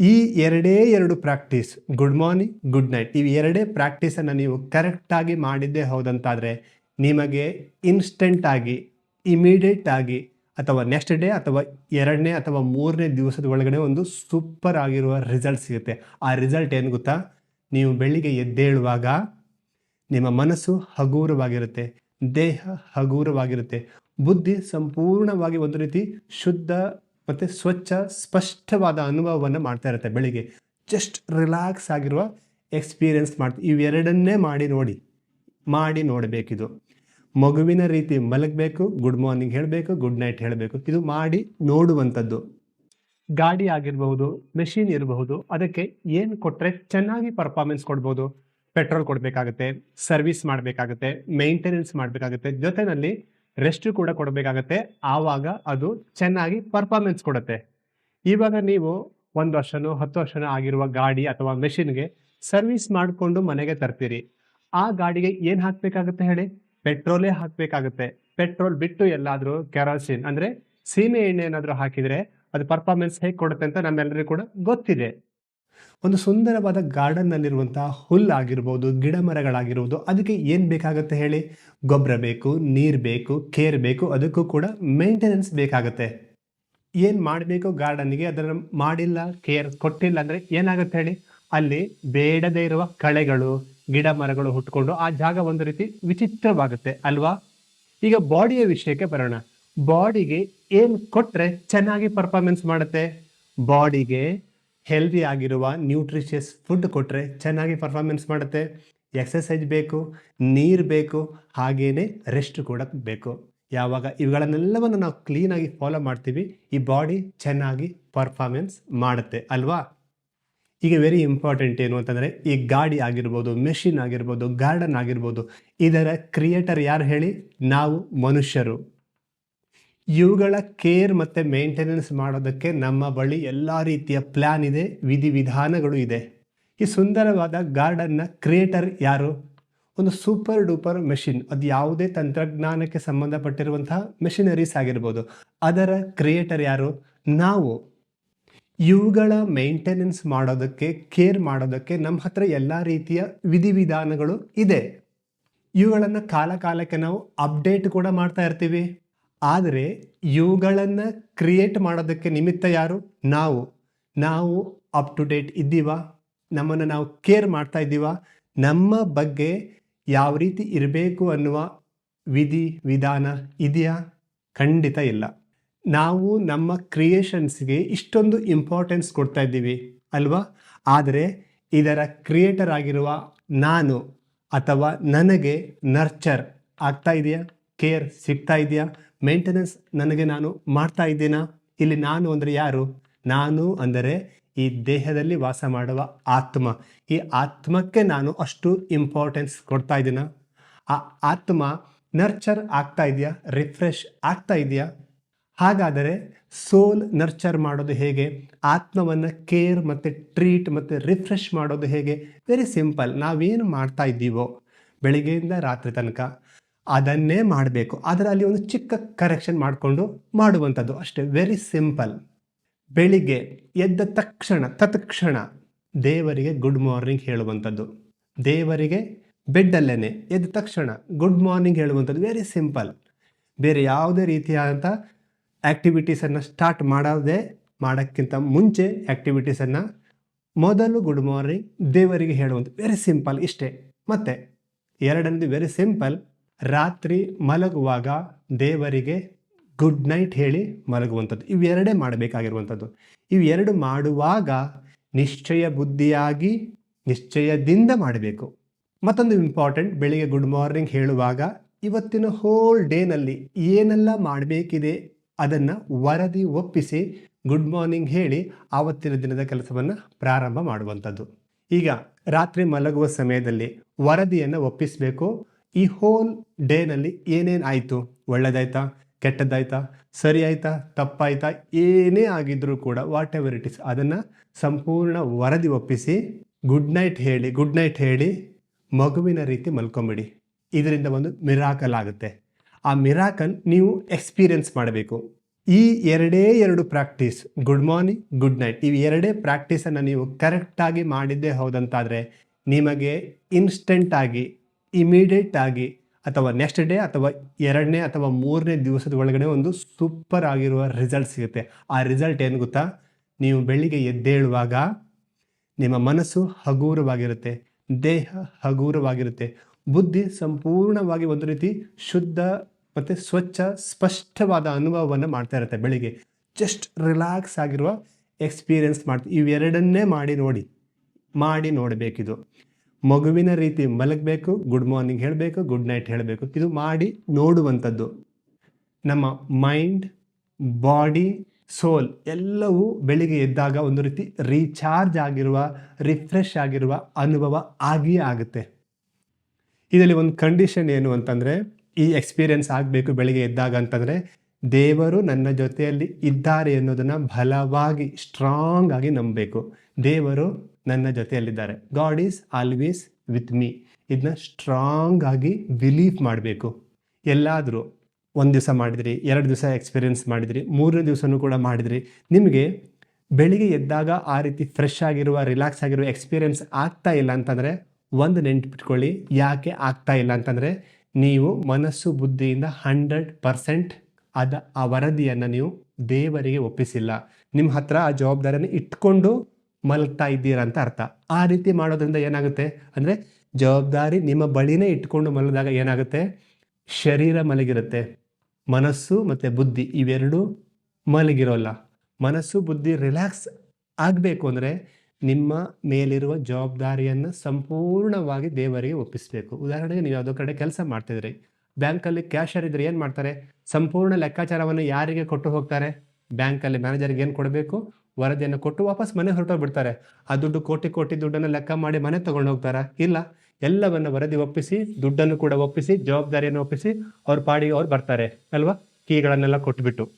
ಈ ಎರಡೇ ಎರಡು practice, good morning, good night, ಈ ಎರಡೇ ಪ್ರಾಕ್ಟೀಸನ್ನು ನೀವು ಕರೆಕ್ಟಾಗಿ ಮಾಡಿದ್ದೇ ಹೌದಂತಾದರೆ ನಿಮಗೆ ಇನ್ಸ್ಟೆಂಟಾಗಿ ಆಗಿ ಆಗಿ ಅಥವಾ ನೆಕ್ಸ್ಟ್ ಡೇ ಅಥವಾ ಎರಡನೇ ಅಥವಾ ಮೂರನೇ ದಿವಸದ ಒಳಗಡೆ ಒಂದು ಸೂಪರ್ ಆಗಿರುವ ರಿಸಲ್ಟ್ ಸಿಗುತ್ತೆ. ಆ ರಿಸಲ್ಟ್ ಏನು ಗೊತ್ತಾ? ನೀವು ಬೆಳಿಗ್ಗೆ ಎದ್ದೇಳುವಾಗ ನಿಮ್ಮ ಮನಸ್ಸು ಹಗೂರವಾಗಿರುತ್ತೆ, ದೇಹ ಹಗೂರವಾಗಿರುತ್ತೆ, ಬುದ್ಧಿ ಸಂಪೂರ್ಣವಾಗಿ ಒಂದು ರೀತಿ ಶುದ್ಧ ಮತ್ತು ಸ್ವಚ್ಛ, ಸ್ಪಷ್ಟವಾದ ಅನುಭವವನ್ನು ಮಾಡ್ತಾ ಇರುತ್ತೆ ಬೆಳಿಗ್ಗೆ. ಜಸ್ಟ್ ರಿಲ್ಯಾಕ್ಸ್ ಆಗಿರುವ ಎಕ್ಸ್ಪೀರಿಯನ್ಸ್ ಮಾಡ್ತೀವಿ ಇವೆರಡನ್ನೇ ಮಾಡಿ ನೋಡಿ, ಮಾಡಿ ನೋಡಬೇಕಿದು ಮಗುವಿನ ರೀತಿ ಮಲಗಬೇಕು, ಗುಡ್ ಮಾರ್ನಿಂಗ್ ಹೇಳಬೇಕು, ಗುಡ್ ನೈಟ್ ಹೇಳಬೇಕು, ಇದು ಮಾಡಿ ನೋಡುವಂಥದ್ದು. ಗಾಡಿ ಆಗಿರಬಹುದು, ಮೆಷಿನ್ ಇರಬಹುದು, ಅದಕ್ಕೆ ಏನು ಕೊಟ್ಟರೆ ಚೆನ್ನಾಗಿ ಪರ್ಫಾರ್ಮೆನ್ಸ್ ಕೊಡ್ಬೋದು. ಪೆಟ್ರೋಲ್ ಕೊಡಬೇಕಾಗುತ್ತೆ, ಸರ್ವಿಸ್ ಮಾಡಬೇಕಾಗುತ್ತೆ ಮೇಂಟೆನೆನ್ಸ್ ಮಾಡಬೇಕಾಗುತ್ತೆ. ಜೊತೆಯಲ್ಲಿ ರೆಸ್ಟ್ ಕೂಡ ಕೊಡಬೇಕಾಗತ್ತೆ. ಆವಾಗ ಅದು ಚೆನ್ನಾಗಿ ಪರ್ಫಾರ್ಮೆನ್ಸ್ ಕೊಡುತ್ತೆ. ಇವಾಗ ನೀವು ಒಂದು ವರ್ಷನೋ, ಹತ್ತು ವರ್ಷನೋ ಆಗಿರುವ ಗಾಡಿ ಅಥವಾ ಮೆಷಿನ್ಗೆ ಸರ್ವಿಸ್ ಮಾಡಿಕೊಂಡು ಮನೆಗೆ ತರ್ತೀರಿ. ಆ ಗಾಡಿಗೆ ಏನು ಹಾಕಬೇಕಾಗುತ್ತೆ ಹೇಳಿ? ಪೆಟ್ರೋಲೇ ಹಾಕಬೇಕಾಗುತ್ತೆ. ಪೆಟ್ರೋಲ್ ಬಿಟ್ಟು ಎಲ್ಲಾದರೂ ಕೆರಾಸಿನ್ ಅಂದರೆ ಸೀಮೆ ಎಣ್ಣೆ ಏನಾದರೂ ಹಾಕಿದರೆ ಅದು ಪರ್ಫಾರ್ಮೆನ್ಸ್ ಹೇಗೆ ಕೊಡುತ್ತೆ ಅಂತ ನಮ್ಮೆಲ್ಲರಿಗೂ ಕೂಡ ಗೊತ್ತಿದೆ. ಒಂದು ಸುಂದರವಾದ ಗಾರ್ಡನ್ನಲ್ಲಿರುವಂತಹ ಹುಲ್ಲಾಗಿರ್ಬೋದು ಗಿಡ ಮರಗಳಾಗಿರ್ಬೋದು, ಅದಕ್ಕೆ ಏನು ಬೇಕಾಗುತ್ತೆ ಹೇಳಿ? ಗೊಬ್ಬರ ಬೇಕು, ನೀರು ಬೇಕು ಕೇರ್ ಬೇಕು, ಅದಕ್ಕೂ ಕೂಡ ಮೇಂಟೆನೆನ್ಸ್ ಬೇಕಾಗುತ್ತೆ. ಏನು ಮಾಡಬೇಕು ಗಾರ್ಡನ್ಗೆ ಅದನ್ನು ಮಾಡಿಲ್ಲ ಕೇರ್ ಕೊಟ್ಟಿಲ್ಲ ಅಂದರೆ ಏನಾಗುತ್ತೆ ಹೇಳಿ? ಅಲ್ಲಿ ಬೇಡದೇ ಇರುವ ಕಳೆಗಳು, ಗಿಡ ಮರಗಳು ಹುಟ್ಕೊಂಡು ಆ ಜಾಗ ಒಂದು ರೀತಿ ವಿಚಿತ್ರವಾಗುತ್ತೆ ಅಲ್ವಾ? ಈಗ ಬಾಡಿಯ ವಿಷಯಕ್ಕೆ ಬರೋಣ. ಬಾಡಿಗೆ ಏನು ಕೊಟ್ಟರೆ ಚೆನ್ನಾಗಿ ಪರ್ಫಾರ್ಮೆನ್ಸ್ ಮಾಡುತ್ತೆ? ಬಾಡಿಗೆ ಹೆಲ್ದಿ ಆಗಿರುವ ನ್ಯೂಟ್ರಿಷಿಯಸ್ ಫುಡ್ ಕೊಟ್ಟರೆ ಚೆನ್ನಾಗಿ ಪರ್ಫಾರ್ಮೆನ್ಸ್ ಮಾಡುತ್ತೆ. ಎಕ್ಸಸೈಜ್ ಬೇಕು, ನೀರು ಬೇಕು ಹಾಗೆಯೇ ರೆಸ್ಟ್ ಕೂಡ ಬೇಕು. ಯಾವಾಗ ಇವುಗಳನ್ನೆಲ್ಲವನ್ನು ನಾವು ಕ್ಲೀನಾಗಿ ಫಾಲೋ ಮಾಡ್ತೀವಿ, ಈ ಬಾಡಿ ಚೆನ್ನಾಗಿ ಪರ್ಫಾರ್ಮೆನ್ಸ್ ಮಾಡುತ್ತೆ ಅಲ್ವಾ? ಈಗ ವೆರಿ ಇಂಪಾರ್ಟೆಂಟ್ ಏನು ಅಂತಂದರೆ, ಈ ಗಾಡಿ ಆಗಿರ್ಬೋದು ಮೆಷಿನ್ ಆಗಿರ್ಬೋದು ಗಾರ್ಡನ್ ಆಗಿರ್ಬೋದು, ಇದರ ಕ್ರಿಯೇಟರ್ ಯಾರು ಹೇಳಿ? ನಾವು ಮನುಷ್ಯರು. ಇವುಗಳ ಕೇರ್ ಮತ್ತು ಮೇಂಟೆನೆನ್ಸ್ ಮಾಡೋದಕ್ಕೆ ನಮ್ಮ ಬಳಿ ಎಲ್ಲ ರೀತಿಯ ಪ್ಲ್ಯಾನ್ ಇದೆ, ವಿಧಿವಿಧಾನಗಳು ಇದೆ. ಈ ಸುಂದರವಾದ ಗಾರ್ಡನ್ನ ಕ್ರಿಯೇಟರ್ ಯಾರು? ಒಂದು ಸೂಪರ್ ಡೂಪರ್ ಮೆಷಿನ್. ಅದು ಯಾವುದೇ ತಂತ್ರಜ್ಞಾನಕ್ಕೆ ಸಂಬಂಧಪಟ್ಟಿರುವಂತಹ ಮೆಷಿನರೀಸ್ ಆಗಿರ್ಬೋದು. ಅದರ ಕ್ರಿಯೇಟರ್ ಯಾರು? ನಾವು. ಇವುಗಳ ಮೇಂಟೆನೆನ್ಸ್ ಮಾಡೋದಕ್ಕೆ, ಕೇರ್ ಮಾಡೋದಕ್ಕೆ ನಮ್ಮ ಹತ್ರ ಎಲ್ಲ ರೀತಿಯ ವಿಧಿವಿಧಾನಗಳು ಇದೆ. ಇವುಗಳನ್ನು ಕಾಲ ಕಾಲಕ್ಕೆ ನಾವು ಅಪ್ಡೇಟ್ ಕೂಡ ಮಾಡ್ತಾ ಇರ್ತೀವಿ. ಆದರೆ ಇವುಗಳನ್ನು ಕ್ರಿಯೇಟ್ ಮಾಡೋದಕ್ಕೆ ನಿಮಿತ್ತ ಯಾರು? ನಾವು. ನಾವು ಅಪ್ ಟು ಡೇಟ್ ಇದ್ದೀವ? ನಮ್ಮನ್ನು ನಾವು ಕೇರ್ ಮಾಡ್ತಾ ಇದ್ದೀವ? ನಮ್ಮ ಬಗ್ಗೆ ಯಾವ ರೀತಿ ಇರಬೇಕು ಅನ್ನುವ ವಿಧಿ, ವಿಧಾನ ಇದೆಯಾ? ಖಂಡಿತ ಇಲ್ಲ. ನಾವು ನಮ್ಮ ಕ್ರಿಯೇಷನ್ಸ್ಗೆ ಇಷ್ಟೊಂದು ಇಂಪಾರ್ಟೆನ್ಸ್ ಕೊಡ್ತಾ ಇದ್ದೀವಿ, ಅಲ್ವಾ? ಆದರೆ ಇದರ ಕ್ರಿಯೇಟರ್ ಆಗಿರುವ ನಾನು ಅಥವಾ ನನಗೆ ನರ್ಚರ್ ಆಗ್ತಾ ಇದೆಯಾ? ಕೇರ್ ಸಿಗ್ತಾ ಇದೆಯಾ? ಮೇಂಟೆನೆನ್ಸ್ ನನಗೆ ನಾನು ಮಾಡ್ತಾ ಇದ್ದೀನಾ? ಇಲ್ಲಿ ನಾನು ಅಂದರೆ ಯಾರು? ನಾನು ಅಂದರೆ ಈ ದೇಹದಲ್ಲಿ ವಾಸ ಮಾಡುವ ಆತ್ಮ. ಈ ಆತ್ಮಕ್ಕೆ ನಾನು ಅಷ್ಟು ಇಂಪಾರ್ಟೆನ್ಸ್ ಕೊಡ್ತಾ ಇದ್ದೀನಾ? ಆ ಆತ್ಮ ನರ್ಚರ್ ಆಗ್ತಾ ಇದೆಯಾ? ರಿಫ್ರೆಶ್ ಆಗ್ತಾ ಇದೆಯಾ? ಹಾಗಾದರೆ ಸೋಲ್ ನರ್ಚರ್ ಮಾಡೋದು ಹೇಗೆ? ಆತ್ಮವನ್ನು ಕೇರ್ ಮತ್ತು ಟ್ರೀಟ್ ಮತ್ತು ರಿಫ್ರೆಶ್ ಮಾಡೋದು ಹೇಗೆ? ವೆರಿ ಸಿಂಪಲ್ ನಾವೇನು ಮಾಡ್ತಾ ಇದ್ದೀವೋ? ಬೆಳಿಗ್ಗೆಯಿಂದ ರಾತ್ರಿ ತನಕ. ಅದನ್ನೇ ಮಾಡಬೇಕು. ಆದರೆ ಅಲ್ಲಿ ಒಂದು ಚಿಕ್ಕ ಕರೆಕ್ಷನ್ ಮಾಡಿಕೊಂಡು ಮಾಡುವಂಥದ್ದು ಅಷ್ಟೇ. ವೆರಿ ಸಿಂಪಲ್ ಬೆಳಿಗ್ಗೆ ಎದ್ದ ತಕ್ಷಣ, ತತ್ಕ್ಷಣ ದೇವರಿಗೆ ಗುಡ್ ಮಾರ್ನಿಂಗ್ ಹೇಳುವಂಥದ್ದು. ದೇವರಿಗೆ ಬೆಡ್ಡಲ್ಲೇ ಎದ್ದ ತಕ್ಷಣ ಗುಡ್ ಮಾರ್ನಿಂಗ್ ಹೇಳುವಂಥದ್ದು. ವೆರಿ ಸಿಂಪಲ್ ಬೇರೆ ಯಾವುದೇ ರೀತಿಯಾದಂಥ ಆ್ಯಕ್ಟಿವಿಟೀಸನ್ನು ಸ್ಟಾರ್ಟ್ ಮಾಡೋದೇ, ಮಾಡೋಕ್ಕಿಂತ ಮುಂಚೆ ಆ್ಯಕ್ಟಿವಿಟೀಸನ್ನು ಮೊದಲು ಗುಡ್ ಮಾರ್ನಿಂಗ್ ದೇವರಿಗೆ ಹೇಳುವಂಥದ್ದು. ವೆರಿ ಸಿಂಪಲ್ ಇಷ್ಟೇ. ಮತ್ತು ಎರಡನೇದು ವೆರಿ ಸಿಂಪಲ್ ರಾತ್ರಿ ಮಲಗುವಾಗ ದೇವರಿಗೆ ಗುಡ್ ನೈಟ್ ಹೇಳಿ ಮಲಗುವಂಥದ್ದು. ಇವೆರಡೇ ಮಾಡಬೇಕಾಗಿರುವಂಥದ್ದು. ಇವೆರಡು ಮಾಡುವಾಗ ನಿಶ್ಚಯ ಬುದ್ಧಿಯಾಗಿ ನಿಶ್ಚಯದಿಂದ ಮಾಡಬೇಕು. ಮತ್ತೊಂದು ಇಂಪಾರ್ಟೆಂಟ್ ಬೆಳಿಗ್ಗೆ ಗುಡ್ ಮಾರ್ನಿಂಗ್ ಹೇಳುವಾಗ ಇವತ್ತಿನ ಹೋಲ್ ಡೇನಲ್ಲಿ ಏನೆಲ್ಲ ಮಾಡಬೇಕಿದೆ ಅದನ್ನು ವರದಿ ಒಪ್ಪಿಸಿ ಗುಡ್ ಮಾರ್ನಿಂಗ್ ಹೇಳಿ ಆವತ್ತಿನ ದಿನದ ಕೆಲಸವನ್ನು ಪ್ರಾರಂಭ ಮಾಡುವಂಥದ್ದು. ಈಗ ರಾತ್ರಿ ಮಲಗುವ ಸಮಯದಲ್ಲಿ ವರದಿಯನ್ನು ಒಪ್ಪಿಸಬೇಕು. ಈ ಹೋಲ್ ಡೇನಲ್ಲಿ ಏನೇನು ಆಯಿತು? ಒಳ್ಳೇದಾಯ್ತಾ? ಕೆಟ್ಟದ್ದಾಯ್ತಾ? ಸರಿ ಆಯ್ತಾ ತಪ್ಪಾಯ್ತಾ? ಏನೇ ಆಗಿದ್ರೂ ಕೂಡ ವಾಟ್ ಎವರ್ ಇಟ್ ಇಸ್ ಅದನ್ನು ಸಂಪೂರ್ಣ ವರದಿ ಒಪ್ಪಿಸಿ ಗುಡ್ ನೈಟ್ ಹೇಳಿ ಗುಡ್ ನೈಟ್ ಹೇಳಿ, ಮಗುವಿನ ರೀತಿ ಮಲ್ಕೊಂಬಿಡಿ. ಇದರಿಂದ ಒಂದು ಮಿರಾಕಲ್ ಆಗುತ್ತೆ. ಆ ಮಿರಾಕಲ್ ನೀವು ಎಕ್ಸ್ಪೀರಿಯನ್ಸ್ ಮಾಡಬೇಕು. ಈ ಎರಡೇ ಎರಡು practice good morning good night ಇವು ಎರಡೇ ಪ್ರಾಕ್ಟೀಸನ್ನು ನೀವು ಕರೆಕ್ಟಾಗಿ ಮಾಡಿದ್ದೇ ಹೌದಂತಾದರೆ ನಿಮಗೆ ಇನ್ಸ್ಟೆಂಟ್ ಆಗಿ ಇಮಿಡಿಯೇಟ್ ಆಗಿ ಅಥವಾ ನೆಕ್ಸ್ಟ್ ಡೇ ಅಥವಾ ಎರಡನೇ ಅಥವಾ ಮೂರನೇ ದಿವಸದ ಒಳಗಡೆ ಒಂದು ಸೂಪರ್ ಆಗಿರುವ ರಿಸಲ್ಟ್ ಸಿಗುತ್ತೆ. ಆ ರಿಸಲ್ಟ್ ಏನು ಗೊತ್ತಾ? ನೀವು ಬೆಳಿಗ್ಗೆ ಎದ್ದೇಳುವಾಗ ನಿಮ್ಮ ಮನಸ್ಸು ಹಗೂರವಾಗಿರುತ್ತೆ, ದೇಹ ಹಗೂರವಾಗಿರುತ್ತೆ, ಬುದ್ಧಿ ಸಂಪೂರ್ಣವಾಗಿ ಒಂದು ರೀತಿ ಶುದ್ಧ ಮತ್ತು ಸ್ವಚ್ಛ, ಸ್ಪಷ್ಟವಾದ ಅನುಭವವನ್ನು ಮಾಡ್ತಾ ಇರುತ್ತೆ ಬೆಳಿಗ್ಗೆ. ಜಸ್ಟ್ ರಿಲ್ಯಾಕ್ಸ್ ಆಗಿರುವ ಎಕ್ಸ್ಪೀರಿಯನ್ಸ್ ಮಾಡ್ತೀವಿ ಇವೆರಡನ್ನೇ ಮಾಡಿ ನೋಡಿ, ಮಾಡಿ ನೋಡಬೇಕಿದು. ಮಗುವಿನ ರೀತಿ ಮಲಗಬೇಕು ಗುಡ್ ಮಾರ್ನಿಂಗ್ ಹೇಳಬೇಕು ಗುಡ್ ನೈಟ್ ಹೇಳಬೇಕು. ಇದು ಮಾಡಿ ನೋಡುವಂಥದ್ದು. ನಮ್ಮ ಮೈಂಡ್ ಬಾಡಿ ಸೋಲ್ ಎಲ್ಲವೂ ಬೆಳಿಗ್ಗೆ ಎದ್ದಾಗ ಒಂದು ರೀತಿ ರೀಚಾರ್ಜ್ ಆಗಿರುವ ರಿಫ್ರೆಶ್ ಆಗಿರುವ ಅನುಭವ ಆಗಿಯೇ ಆಗುತ್ತೆ. ಇದರಲ್ಲಿ ಒಂದು ಕಂಡೀಷನ್ ಏನು ಅಂತಂದರೆ, ಈ ಎಕ್ಸ್ಪೀರಿಯನ್ಸ್ ಆಗಬೇಕು ಬೆಳಿಗ್ಗೆ ಎದ್ದಾಗ ಅಂತಂದರೆ, ದೇವರು ನನ್ನ ಜೊತೆಯಲ್ಲಿ ಇದ್ದಾರೆ ಅನ್ನೋದನ್ನು ಬಲವಾಗಿ ಸ್ಟ್ರಾಂಗ್ ಆಗಿ ನಂಬಬೇಕು. ದೇವರು ನನ್ನ ಜೊತೆಯಲ್ಲಿದ್ದಾರೆ. God is always with me ಇದನ್ನ ಸ್ಟ್ರಾಂಗ್ ಆಗಿ ಬಿಲೀವ್ ಮಾಡಬೇಕು. ಎಲ್ಲಾದರೂ ಒಂದು ದಿವಸ ಮಾಡಿದ್ರಿ, ಎರಡು ದಿವಸ ಎಕ್ಸ್ಪೀರಿಯೆನ್ಸ್ ಮಾಡಿದ್ರಿ, ಮೂರನೇ ದಿವಸನೂ ಕೂಡ ಮಾಡಿದ್ರಿ. ನಿಮಗೆ ಬೆಳಿಗ್ಗೆ ಎದ್ದಾಗ ಆ ರೀತಿ ಫ್ರೆಶ್ ಆಗಿರುವ ರಿಲ್ಯಾಕ್ಸ್ ಆಗಿರುವ ಎಕ್ಸ್ಪೀರಿಯೆನ್ಸ್ ಆಗ್ತಾ ಇಲ್ಲ ಅಂತಂದರೆ ಒಂದು ನೆನ್ಪಿಟ್ಕೊಳ್ಳಿ. ಯಾಕೆ ಆಗ್ತಾ ಇಲ್ಲ ಅಂತಂದರೆ ನೀವು ಮನಸ್ಸು ಬುದ್ಧಿಯಿಂದ ಹಂಡ್ರೆಡ್ ಪರ್ಸೆಂಟ್ ಅದ ಆ ವರದಿಯನ್ನು ನೀವು ದೇವರಿಗೆ ಒಪ್ಪಿಸಿಲ್ಲ. ನಿಮ್ಮ ಹತ್ರ ಆ ಜವಾಬ್ದಾರಿಯನ್ನು ಇಟ್ಕೊಂಡು ಮಲಗ್ತಾ ಇದ್ದೀರಾ ಅಂತ ಅರ್ಥ. ಆ ರೀತಿ ಮಾಡೋದ್ರಿಂದ ಏನಾಗುತ್ತೆ? ಅಂದರೆ ಜವಾಬ್ದಾರಿ ನಿಮ್ಮ ಬಳಿನೇ ಇಟ್ಕೊಂಡು ಮಲಗಿದಾಗ ಏನಾಗುತ್ತೆ? ಶರೀರ ಮಲಗಿರುತ್ತೆ. ಮನಸ್ಸು ಮತ್ತು ಬುದ್ಧಿ ಇವೆರಡೂ ಮಲಗಿರೋಲ್ಲ. ಮನಸ್ಸು, ಬುದ್ಧಿ ರಿಲ್ಯಾಕ್ಸ್ ಆಗಬೇಕು ಅಂದರೆ ನಿಮ್ಮ ಮೇಲಿರುವ ಜವಾಬ್ದಾರಿಯನ್ನು ಸಂಪೂರ್ಣವಾಗಿ ದೇವರಿಗೆ ಒಪ್ಪಿಸಬೇಕು. ಉದಾಹರಣೆಗೆ ನೀವು ಯಾವುದೋ ಕಡೆ ಕೆಲಸ ಮಾಡ್ತಿದ್ರಿ. ಬ್ಯಾಂಕಲ್ಲಿ ಕ್ಯಾಶರ್ ಇದ್ರೆ ಏನು ಮಾಡ್ತಾರೆ? ಸಂಪೂರ್ಣ ಲೆಕ್ಕಾಚಾರವನ್ನು ಯಾರಿಗೆ ಕೊಟ್ಟು ಹೋಗ್ತಾರೆ? ಬ್ಯಾಂಕಲ್ಲಿ ಮ್ಯಾನೇಜರ್ಗೆ ಏನು ಕೊಡಬೇಕು? ವರದಿಯನ್ನು ಕೊಟ್ಟು ವಾಪಸ್ ಮನೆ ಹೊರಟೋಗ್ಬಿಡ್ತಾರೆ ಆ ದುಡ್ಡು ಕೋಟಿ ಕೋಟಿ ದುಡ್ಡನ್ನು ಲೆಕ್ಕ ಮಾಡಿ ಮನೆ ತಗೊಂಡು ಹೋಗ್ತಾರಾ? ಇಲ್ಲ. ಎಲ್ಲವನ್ನ ವರದಿ ಒಪ್ಪಿಸಿ, ದುಡ್ಡನ್ನು ಕೂಡ ಒಪ್ಪಿಸಿ, ಜವಾಬ್ದಾರಿಯನ್ನು ಒಪ್ಪಿಸಿ ಅವ್ರ ಪಾಡಿಗೆ ಅವ್ರು ಬರ್ತಾರೆ, ಅಲ್ವಾ? ಕೀಗಳನ್ನೆಲ್ಲ ಕೊಟ್ಬಿಟ್ಟು.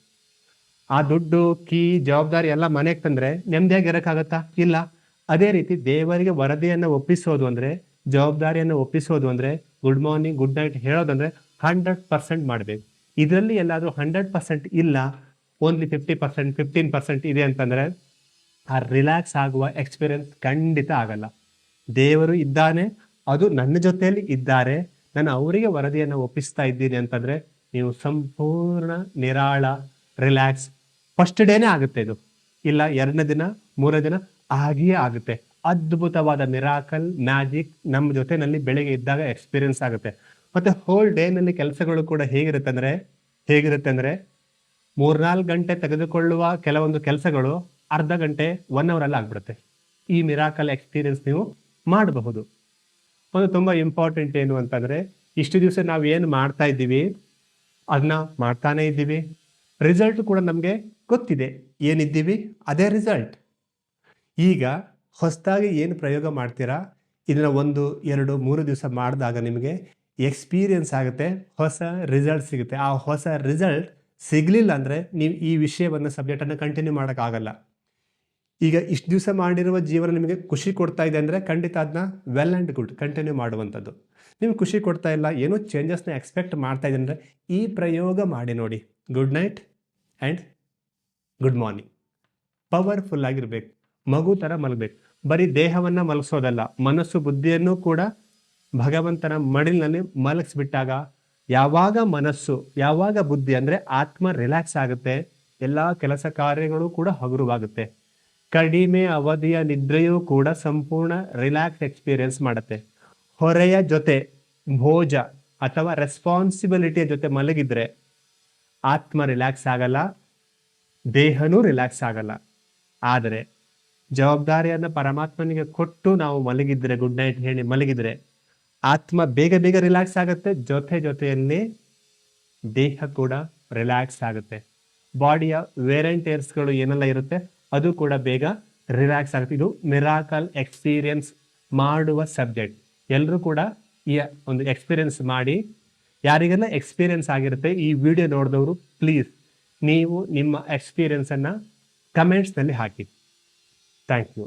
ಆ ದುಡ್ಡು, ಕೀ, ಜವಾಬ್ದಾರಿ ಎಲ್ಲ ಮನೆಗೆ ತಂದ್ರೆ ನೆಮ್ಮದಿಯಾಗಿ ಇರೋಕ್ಕಾಗತ್ತಾ? ಇಲ್ಲ. ಅದೇ ರೀತಿ ದೇವರಿಗೆ ವರದಿಯನ್ನು ಒಪ್ಪಿಸೋದು ಅಂದ್ರೆ, ಜವಾಬ್ದಾರಿಯನ್ನು ಒಪ್ಪಿಸೋದು ಅಂದ್ರೆ, ಗುಡ್ ಮಾರ್ನಿಂಗ್, ಗುಡ್ ನೈಟ್ ಹೇಳೋದಂದ್ರೆ ಹಂಡ್ರೆಡ್ ಪರ್ಸೆಂಟ್ ಮಾಡಬೇಕು. ಇದರಲ್ಲಿ ಎಲ್ಲಾದರೂ ಹಂಡ್ರೆಡ್ ಪರ್ಸೆಂಟ್ ಇಲ್ಲ. Only fifty percent fifteen percent ಇದೆ ಅಂತಂದರೆ ಆ ರಿಲ್ಯಾಕ್ಸ್ ಆಗುವ ಎಕ್ಸ್ಪೀರಿಯನ್ಸ್ ಖಂಡಿತ ಆಗಲ್ಲ. ದೇವರು ಇದ್ದಾನೆ, ಅದು ನನ್ನ ಜೊತೆಯಲ್ಲಿ ಇದ್ದಾರೆ, ನಾನು ಅವರಿಗೆ ವರದಿಯನ್ನು ಒಪ್ಪಿಸ್ತಾ ಇದ್ದೀನಿ ಅಂತಂದರೆ ನೀವು ಸಂಪೂರ್ಣ, ನಿರಾಳ ರಿಲ್ಯಾಕ್ಸ್ ಫಸ್ಟ್ ಡೇನೇ ಆಗುತ್ತೆ ಇದು. ಇಲ್ಲ, ಎರಡನೇ ದಿನ, ಮೂರನೇ ದಿನ ಆಗಿಯೇ ಆಗುತ್ತೆ. ಅದ್ಭುತವಾದ ಮಿರಾಕಲ್ ಮ್ಯಾಜಿಕ್ ನಮ್ಮ ಜೊತೆನಲ್ಲಿ ಬೆಳಿಗ್ಗೆ ಇದ್ದಾಗ ಎಕ್ಸ್ಪೀರಿಯನ್ಸ್ ಆಗುತ್ತೆ. ಮತ್ತೆ ಹೋಲ್ ಡೇನಲ್ಲಿ ಕೆಲಸಗಳು ಕೂಡ ಹೇಗಿರುತ್ತೆ ಅಂದರೆ, ಹೇಗಿರುತ್ತೆ ಅಂದ್ರೆ ಮೂರ್ನಾಲ್ಕು ಗಂಟೆ ತೆಗೆದುಕೊಳ್ಳುವ ಕೆಲವೊಂದು ಕೆಲಸಗಳು ಅರ್ಧ ಗಂಟೆ ಒನ್ ಅವರಲ್ಲಿ ಆಗ್ಬಿಡುತ್ತೆ. ಈ ಮಿರಾಕಲ್ ಎಕ್ಸ್ಪೀರಿಯನ್ಸ್ ನೀವು ಮಾಡಬಹುದು. ಒಂದು ತುಂಬ ಇಂಪಾರ್ಟೆಂಟ್ ಏನು ಅಂತಂದ್ರೆ, ಇಷ್ಟು ದಿವಸ ನಾವು ಏನು ಮಾಡ್ತಾ ಇದ್ದೀವಿ? ಅದನ್ನ ಮಾಡ್ತಾನೆ ಇದ್ದೀವಿ. ರಿಸಲ್ಟ್ ಕೂಡ ನಮಗೆ ಗೊತ್ತಿದೆ. ಏನಿದ್ದೀವಿ? ಅದೇ ರಿಸಲ್ಟ್ ಈಗ ಹೊಸದಾಗಿ ಏನು ಪ್ರಯೋಗ ಮಾಡ್ತೀರಾ? ಇದನ್ನ ಒಂದು, ಎರಡು, ಮೂರು ದಿವಸ ಮಾಡಿದಾಗ ನಿಮಗೆ ಎಕ್ಸ್ಪೀರಿಯನ್ಸ್ ಆಗುತ್ತೆ, ಹೊಸ ರಿಸಲ್ಟ್ ಸಿಗುತ್ತೆ. ಆ ಹೊಸ ರಿಸಲ್ಟ್ ಸಿಗಲಿಲ್ಲ ಅಂದರೆ ನೀವು ಈ ವಿಷಯವನ್ನು ಸಬ್ಜೆಕ್ಟನ್ನು ಕಂಟಿನ್ಯೂ ಮಾಡೋಕ್ಕಾಗಲ್ಲ. ಈಗ ಇಷ್ಟು ದಿವಸ ಮಾಡಿರುವ ಜೀವನ ನಿಮಗೆ ಖುಷಿ ಕೊಡ್ತಾ ಇದೆ ಅಂದರೆ ಖಂಡಿತ ಅದನ್ನ ವೆಲ್ ಆ್ಯಂಡ್ ಗುಡ್ ಕಂಟಿನ್ಯೂ ಮಾಡುವಂಥದ್ದು. ನಿಮ್ಗೆ ಖುಷಿ ಕೊಡ್ತಾ ಇಲ್ಲ, ಏನೋ ಚೇಂಜಸ್ನ ಎಕ್ಸ್ಪೆಕ್ಟ್ ಮಾಡ್ತಾ ಇದೆ ಅಂದರೆ ಈ ಪ್ರಯೋಗ ಮಾಡಿ ನೋಡಿ. Good night and good morning powerful ಆಗಿರಬೇಕು, ಮಗು ಥರ ಮಲಗಬೇಕು. ಬರೀ ದೇಹವನ್ನು ಮಲಗಿಸೋದಲ್ಲ, ಮನಸ್ಸು ಬುದ್ಧಿಯನ್ನು ಕೂಡ ಭಗವಂತನ ಮಡಿಲಿನಲ್ಲಿ ಮಲಗಿಸ್ಬಿಟ್ಟಾಗ ಯಾವಾಗ ಮನಸ್ಸು, ಯಾವಾಗ ಬುದ್ಧಿ ಅಂದರೆ ಆತ್ಮ ರಿಲ್ಯಾಕ್ಸ್ ಆಗುತ್ತೆ, ಎಲ್ಲ ಕೆಲಸ ಕಾರ್ಯಗಳು ಕೂಡ ಹಗುರವಾಗುತ್ತೆ. ಕಡಿಮೆ ಅವಧಿಯ ನಿದ್ರೆಯೂ ಕೂಡ ಸಂಪೂರ್ಣ ರಿಲ್ಯಾಕ್ಸ್ ಎಕ್ಸ್ಪೀರಿಯನ್ಸ್ ಮಾಡುತ್ತೆ. ಹೊರೆಯ ಜೊತೆ ಭೋಜ ಅಥವಾ ರೆಸ್ಪಾನ್ಸಿಬಿಲಿಟಿಯ ಜೊತೆ ಮಲಗಿದ್ರೆ ಆತ್ಮ ರಿಲ್ಯಾಕ್ಸ್ ಆಗಲ್ಲ, ದೇಹನೂ ರಿಲ್ಯಾಕ್ಸ್ ಆಗಲ್ಲ. ಆದರೆ ಜವಾಬ್ದಾರಿಯನ್ನು ಪರಮಾತ್ಮನಿಗೆ ಕೊಟ್ಟು ನಾವು ಮಲಗಿದ್ರೆ ಗುಡ್ ನೈಟ್ ಹೇಳಿ ಮಲಗಿದ್ರೆ ಆತ್ಮ ಬೇಗ ಬೇಗ ರಿಲ್ಯಾಕ್ಸ್ ಆಗುತ್ತೆ, ಜೊತೆ ಜೊತೆಯಲ್ಲಿ ದೇಹ ಕೂಡ ರಿಲ್ಯಾಕ್ಸ್ ಆಗುತ್ತೆ. ಬಾಡಿಯ ವೇರೆಂಟೇರ್ಸ್ಗಳು ಏನೆಲ್ಲ ಇರುತ್ತೆ, ಅದು ಕೂಡ ಬೇಗ ರಿಲ್ಯಾಕ್ಸ್ ಆಗುತ್ತೆ. ಇದು ಮಿರಾಕಲ್ ಎಕ್ಸ್ಪೀರಿಯನ್ಸ್ ಮಾಡುವ ಸಬ್ಜೆಕ್ಟ್ ಎಲ್ಲರೂ ಕೂಡ ಈ ಒಂದು ಎಕ್ಸ್ಪೀರಿಯನ್ಸ್ ಮಾಡಿ, ಯಾರಿಗೆಲ್ಲ ಎಕ್ಸ್ಪೀರಿಯನ್ಸ್ ಆಗಿರುತ್ತೆ ಈ ವಿಡಿಯೋ ನೋಡಿದವರು ಪ್ಲೀಸ್ ನೀವು ನಿಮ್ಮ ಎಕ್ಸ್ಪೀರಿಯನ್ಸನ್ನು ಕಮೆಂಟ್ಸ್ನಲ್ಲಿ ಹಾಕಿ. Thank you